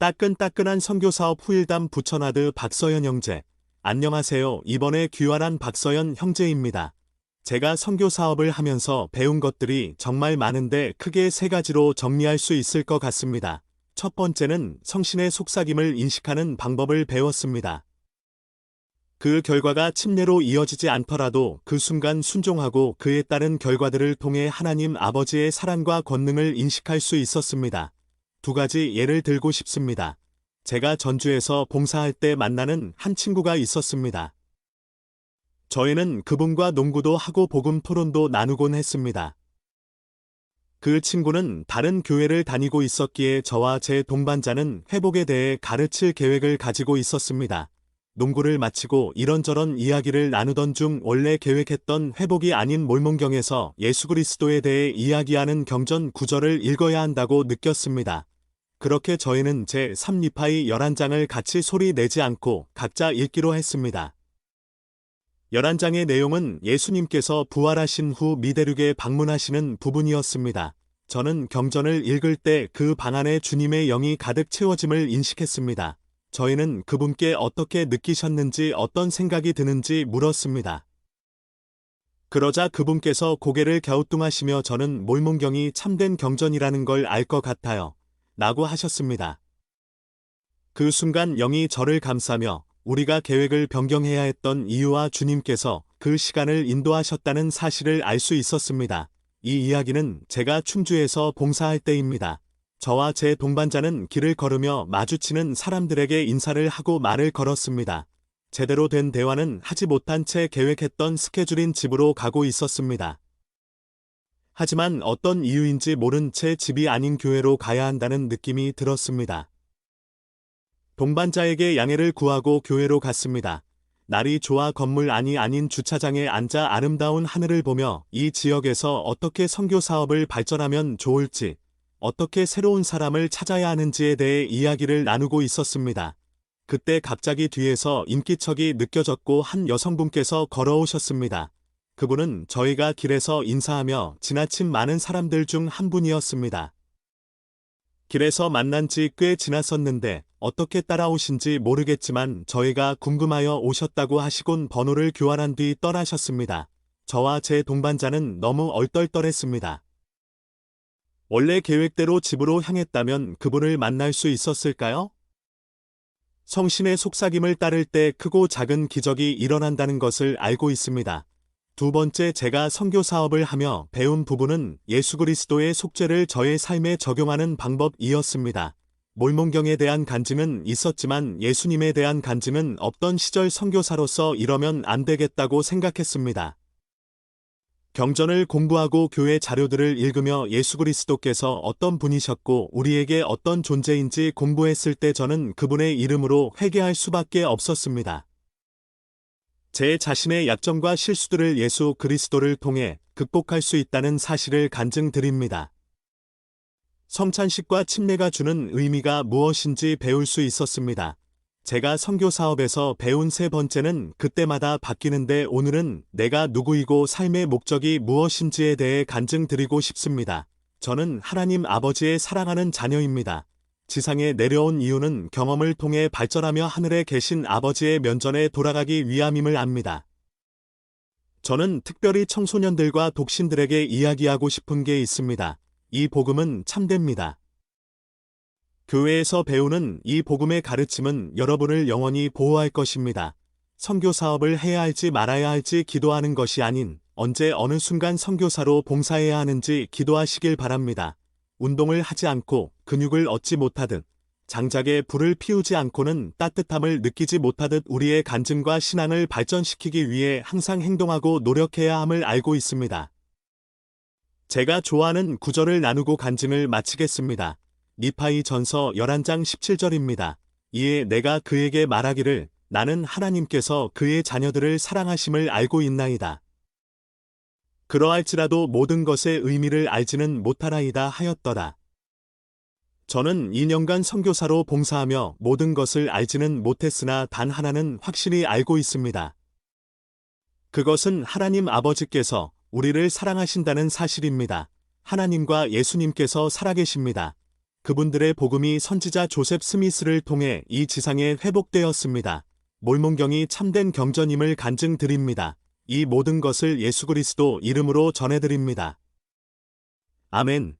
따끈따끈한 선교사업 후일담 부천하드 박서연 형제. 안녕하세요. 이번에 귀환한 박서연 형제입니다. 제가 선교사업을 하면서 배운 것들이 정말 많은데 크게 세 가지로 정리할 수 있을 것 같습니다. 첫 번째는 성신의 속삭임을 인식하는 방법을 배웠습니다. 그 결과가 침례로 이어지지 않더라도 그 순간 순종하고 그에 따른 결과들을 통해 하나님 아버지의 사랑과 권능을 인식할 수 있었습니다. 두 가지 예를 들고 싶습니다. 제가 전주에서 봉사할 때 만나는 한 친구가 있었습니다. 저희는 그분과 농구도 하고 복음 토론도 나누곤 했습니다. 그 친구는 다른 교회를 다니고 있었기에 저와 제 동반자는 회복에 대해 가르칠 계획을 가지고 있었습니다. 농구를 마치고 이런저런 이야기를 나누던 중 원래 계획했던 회복이 아닌 몰몬경에서 예수 그리스도에 대해 이야기하는 경전 구절을 읽어야 한다고 느꼈습니다. 그렇게 저희는 제 3리파이 11장을 같이 소리 내지 않고 각자 읽기로 했습니다. 11장의 내용은 예수님께서 부활하신 후 미대륙에 방문하시는 부분이었습니다. 저는 경전을 읽을 때 그 방 안에 주님의 영이 가득 채워짐을 인식했습니다. 저희는 그분께 어떻게 느끼셨는지 어떤 생각이 드는지 물었습니다. 그러자 그분께서 고개를 갸우뚱하시며 저는 몰몬경이 참된 경전이라는 걸 알 것 같아요. 라고 하셨습니다. 그 순간 영이 저를 감싸며 우리가 계획을 변경해야 했던 이유와 주님께서 그 시간을 인도하셨다는 사실을 알 수 있었습니다. 이 이야기는 제가 충주에서 봉사할 때입니다. 저와 제 동반자는 길을 걸으며 마주치는 사람들에게 인사를 하고 말을 걸었습니다. 제대로 된 대화는 하지 못한 채 계획했던 스케줄인 집으로 가고 있었습니다. 하지만 어떤 이유인지 모른 채 집이 아닌 교회로 가야 한다는 느낌이 들었습니다. 동반자에게 양해를 구하고 교회로 갔습니다. 날이 좋아 건물 안이 아닌 주차장에 앉아 아름다운 하늘을 보며 이 지역에서 어떻게 선교 사업을 발전하면 좋을지, 어떻게 새로운 사람을 찾아야 하는지에 대해 이야기를 나누고 있었습니다. 그때 갑자기 뒤에서 인기척이 느껴졌고 한 여성분께서 걸어오셨습니다. 그분은 저희가 길에서 인사하며 지나친 많은 사람들 중 한 분이었습니다. 길에서 만난 지 꽤 지났었는데 어떻게 따라오신지 모르겠지만 저희가 궁금하여 오셨다고 하시곤 번호를 교환한 뒤 떠나셨습니다. 저와 제 동반자는 너무 얼떨떨했습니다. 원래 계획대로 집으로 향했다면 그분을 만날 수 있었을까요? 성신의 속삭임을 따를 때 크고 작은 기적이 일어난다는 것을 알고 있습니다. 두 번째 제가 선교 사업을 하며 배운 부분은 예수 그리스도의 속죄를 저의 삶에 적용하는 방법이었습니다. 몰몬경에 대한 간증은 있었지만 예수님에 대한 간증은 없던 시절 선교사로서 이러면 안 되겠다고 생각했습니다. 경전을 공부하고 교회 자료들을 읽으며 예수 그리스도께서 어떤 분이셨고 우리에게 어떤 존재인지 공부했을 때 저는 그분의 이름으로 회개할 수밖에 없었습니다. 제 자신의 약점과 실수들을 예수 그리스도를 통해 극복할 수 있다는 사실을 간증드립니다. 성찬식과 침례가 주는 의미가 무엇인지 배울 수 있었습니다. 제가 선교 사업에서 배운 세 번째는 그때마다 바뀌는데 오늘은 내가 누구이고 삶의 목적이 무엇인지에 대해 간증드리고 싶습니다. 저는 하나님 아버지의 사랑하는 자녀입니다. 지상에 내려온 이유는 경험을 통해 발전하며 하늘에 계신 아버지의 면전에 돌아가기 위함임을 압니다. 저는 특별히 청소년들과 독신들에게 이야기하고 싶은 게 있습니다. 이 복음은 참됩니다. 교회에서 배우는 이 복음의 가르침은 여러분을 영원히 보호할 것입니다. 선교 사업을 해야 할지 말아야 할지 기도하는 것이 아닌 언제 어느 순간 선교사로 봉사해야 하는지 기도하시길 바랍니다. 운동을 하지 않고 근육을 얻지 못하듯 장작에 불을 피우지 않고는 따뜻함을 느끼지 못하듯 우리의 간증과 신앙을 발전시키기 위해 항상 행동하고 노력해야 함을 알고 있습니다. 제가 좋아하는 구절을 나누고 간증을 마치겠습니다. 니파이 전서 11장 17절입니다. 이에 내가 그에게 말하기를 나는 하나님께서 그의 자녀들을 사랑하심을 알고 있나이다. 그러할지라도 모든 것의 의미를 알지는 못하나이다 하였더라. 저는 2년간 선교사로 봉사하며 모든 것을 알지는 못했으나 단 하나는 확실히 알고 있습니다. 그것은 하나님 아버지께서 우리를 사랑하신다는 사실입니다. 하나님과 예수님께서 살아계십니다. 그분들의 복음이 선지자 조셉 스미스를 통해 이 지상에 회복되었습니다. 몰몬경이 참된 경전임을 간증드립니다. 이 모든 것을 예수 그리스도 이름으로 전해드립니다. 아멘.